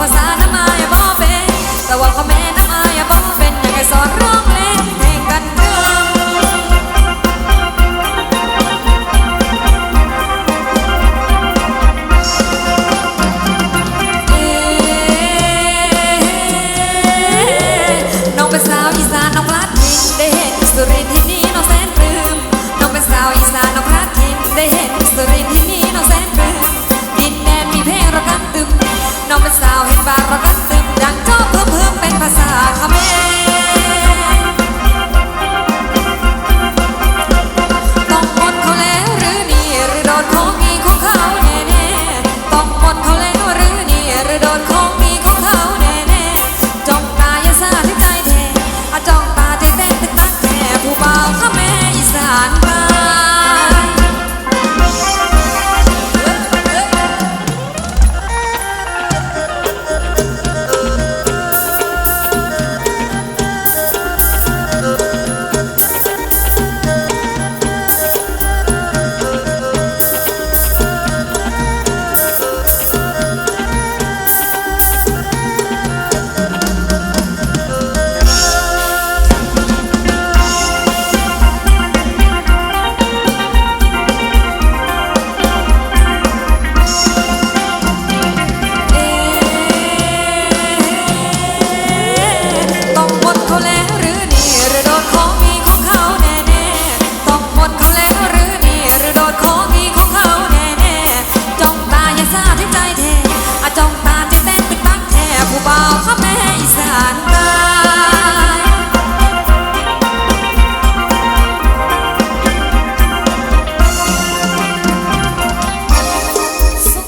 ภาษาน้ำอายบ่เป็นแต่ว่าพ่อแม่น้ำอายบ่เป็นอยากให้สอนร้องเล่นแห่งกันเด้อน้องเป็นสาวอีสานน้องรัดดินเด่นสุรินทร์